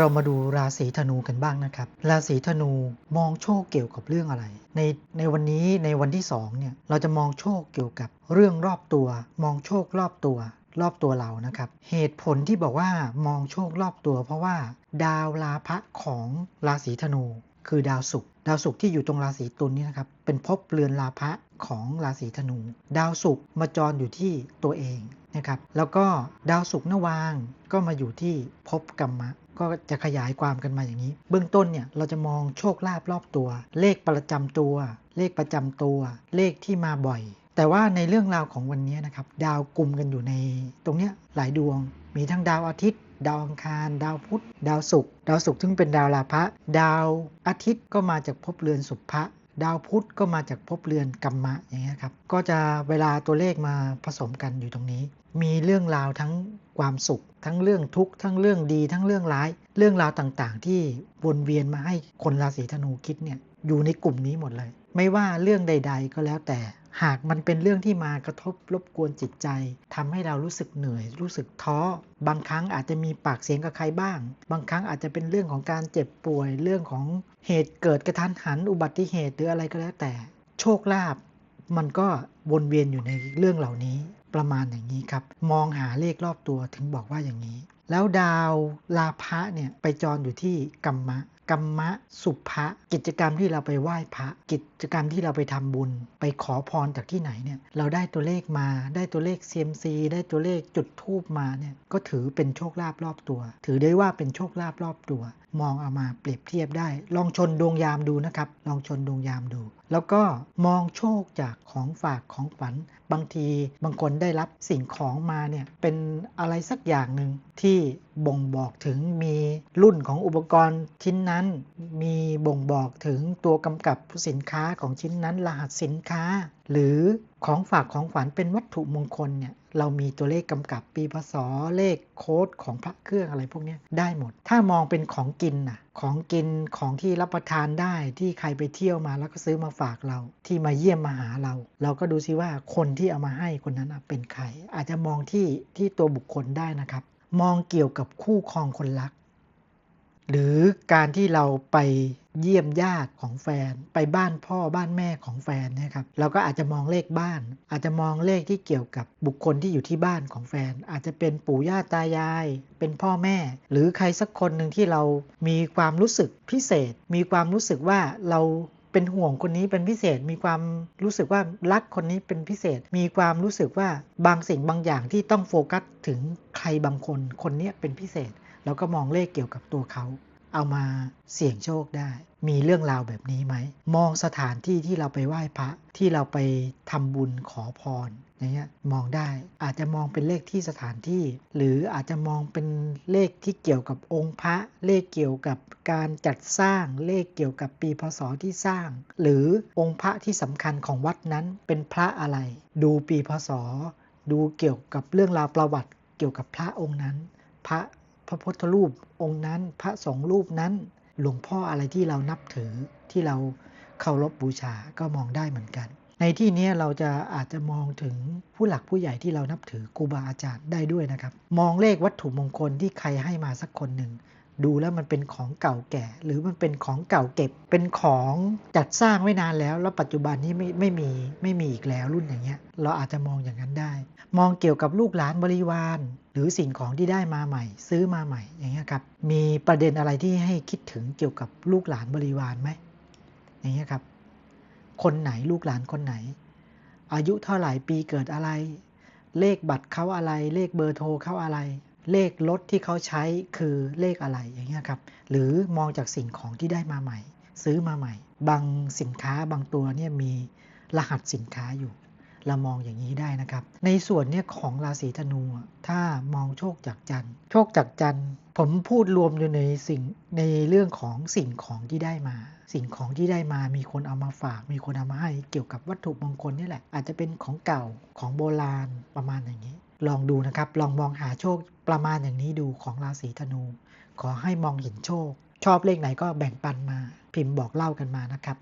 เรามาดูราศีธนูกันบ้างนะครับ ราศีธนูมองโชคเกี่ยวกับเรื่องอะไร ในในวันนี้ในวันที่สองเนี่ยเราจะมองโชคเกี่ยวกับเรื่องรอบตัว มองโชครอบตัว รอบตัวเรานะครับ เหตุผลที่บอกว่ามองโชครอบตัว เพราะว่า ดาวลาภะของราศีธนู คือดาวศุกร์ดาวศุกร์ที่อยู่ตรงราศีตุลนี่นะครับเป็นภพเรือนลาภะของราศีธนู ดาวศุกร์มาจรอยู่ที่ตัวเองนะครับแล้วก็ดาวศุกร์นวางก็มาอยู่ที่ภพกรรมะ ก็จะขยายความกันมาอย่างนี้ เบื้องต้นเนี่ยเราจะมองโชคลาภรอบตัว เลขประจำตัว เลขประจำตัว เลขที่มาบ่อย แต่ว่าในเรื่องราวของวันนี้นะครับ ดาวกลุ่มกันอยู่ในตรงเนี้ยหลายดวง มีทั้งดาวอาทิตย์ ดาวอังคาร ดาวพุธ ดาวศุกร์ดาวศุกร์ซึ่งเป็นดาวลาภะดาวอาทิตย์ก็มาจากภพเรือนสุภะดาวพุธก็มาจากภพเรือนกัมมะอย่างเงี้ยครับ ก็จะเวลาตัวเลขมาผสมกันอยู่ตรงนี้ มีเรื่องราวทั้ง ความสุข ทั้งเรื่องทุกข์ทั้งเรื่องดีทั้งเรื่องร้าย เรื่องราวต่างๆ ที่วนเวียนมาให้คนราศีธนูคิดเนี่ยอยู่ในกลุ่มนี้หมดเลย ไม่ว่าเรื่องใด ๆ ก็แล้วแต่หากมันเป็นเรื่องที่มากระทบรบกวนจิตใจทำให้เรารู้สึกเหนื่อย รู้สึกท้อ บางครั้งอาจจะมีปากเสียงกับใครบ้าง บางครั้งอาจจะเป็นเรื่องของการเจ็บป่วย เรื่องของเหตุเกิดกระทันหัน อุบัติเหตุหรืออะไรก็แล้วแต่ โชคลาภมันก็วนเวียนอยู่ในเรื่องเหล่านี้ ประมาณอย่างนี้ครับ มองหาเลขรอบตัวถึงบอกว่าอย่างนี้ แล้วดาวลาภะเนี่ยไปจรอยู่ที่กัมมะกัมมะ สุภะกิจกรรมที่เราไปไหว้พระกิจ กรรมที่เราไปทำบุญไปขอพรจากที่ไหนเนี่ยเราได้ตัวเลขมาได้ตัวเลข CMC ได้ตัวเลขจุดทูบมาเนี่ยก็ถือเป็นโชคลาภรอบตัว ถือได้ว่าเป็นโชคลาภรอบตัว มองเอามาเปรียบเทียบได้ ลองชนดวงยามดูนะครับ ลองชนดวงยามดู แล้วก็มองโชคจากของฝากของฝัน บางทีบางคนได้รับสิ่งของมาเนี่ยเป็นอะไรสักอย่างหนึ่งที่บ่งบอกถึงมีรุ่นของอุปกรณ์ชิ้นนั้น มีบ่งบอกถึงตัวกำกับสินค้าของชิ้นนั้น รหัสสินค้า หรือของฝากของฝันเป็นวัตถุมงคลเนี่ยเรามีตัวเลขกำกับปีพศเลขโค้ดของพระเครื่องอะไรพวกนี้ได้หมด ถ้ามองเป็นของกินน่ะของกินของที่รับประทานได้ที่ใครไปเที่ยวมาแล้วก็ซื้อมาฝากเรา ที่มาเยี่ยมมาหาเรา เราก็ดูซิว่าคนที่เอามาให้คนนั้นเป็นใครอาจจะมองที่ที่ตัวบุคคลได้นะครับ มองเกี่ยวกับคู่ครองคนรัก หรือการที่เราไปเยี่ยมญาติของแฟน ไปบ้านพ่อบ้านแม่ของแฟนเนะครับเราก็อาจจะมองเลขบ้าน อาจจะมองเลขที่เกี่ยวกับบุคคลที่อยู่ที่บ้านของแฟน อาจจะเป็นปู่ย่าตายาย เป็นพ่อแม่ หรือใครสักคนหนึ่งที่เรามีความรู้สึกพิเศษ มีความรู้สึกว่าเราเป็นห่วงคนนี้เป็นพิเศษ มีความรู้สึกว่ารักคนนี้เป็นพิเศษ มีความรู้สึกว่าบางสิ่งบางอย่างที่ต้องโฟกัสถึงใครบางคน คนนี้เป็นพิเศษ เราก็มองเลขเกี่ยวกับตัวเขา เอามาเสี่ยงโชคได้ มีเรื่องราวแบบนี้ไหม มองสถานที่ที่เราไปไหว้พระที่เราไปทำบุญขอพรอย่างเงี้ยมองได้อาจจะมองเป็นเลขที่สถานที่ หรืออาจจะมองเป็นเลขที่เกี่ยวกับองค์พระ เลขเกี่ยวกับการจัดสร้างเลขเกี่ยวกับปีพศที่สร้าง หรือองค์พระที่สำคัญของวัดนั้นเป็นพระอะไร ดูปีพศ ดูเกี่ยวกับเรื่องราวประวัติเกี่ยวกับพระองค์นั้น พระ พระพุทธรูปองค์นั้น พระสงฆ์รูปนั้น หลวงพ่ออะไรที่เรานับถือที่เราเคารพบบูชาก็มองได้เหมือนกัน ในที่นี้เราจะอาจจะมองถึงผู้หลักผู้ใหญ่ที่เรานับถือครูบาอาจารย์ได้ด้วยนะครับ มองเลขวัตถุมงคลที่ใครให้มาสักคนหนึ่ง ดูแล้วมันเป็นของเก่าแก่ หรือมันเป็นของเก่าเก็บ เป็นของจัดสร้างไว้นานแล้ว แล้วปัจจุบันนี้ไม่ไม่มีไม่มีอีกแล้วรุ่นอย่างเงี้ย เราอาจจะมองอย่างนั้นได้ มองเกี่ยวกับลูกหลานบริวาร หรือสิ่งของที่ได้มาใหม่ ซื้อมาใหม่อย่างเงี้ยครับ มีประเด็นอะไรที่ให้คิดถึงเกี่ยวกับลูกหลานบริวารไหมอย่างเงี้ยครับ คนไหนลูกหลานคนไหน อายุเท่าไหร่ปีเกิดอะไร เลขบัตรเขาอะไร เลขเบอร์โทรเขาอะไร เลขรถที่เขาใช้คือเลขอะไรอย่างเงี้ยครับ หรือมองจากสิ่งของที่ได้มาใหม่ ซื้อมาใหม่ บางสินค้าบางตัวเนี่ยมีรหัสสินค้าอยู่ เรามองอย่างนี้ได้นะครับ ในส่วนเนี่ยของราศีธนู ถ้ามองโชคจากจันทร์ โชคจากจันทร์ ผมพูดรวมอยู่ในสิ่งในเรื่องของสิ่งของที่ได้มา สิ่งของที่ได้มามีคนเอามาฝาก มีคนเอามาให้เกี่ยวกับวัตถุมงคลนี่แหละ อาจจะเป็นของเก่าของโบราณประมาณอย่างนี้ ลองดูนะครับ ลองมองหาโชคประมาณอย่างนี้ดูของราศีธนู ขอให้มองเห็นโชค ชอบเลขไหนก็แบ่งปันมา พิมพ์บอกเล่ากันมานะครับ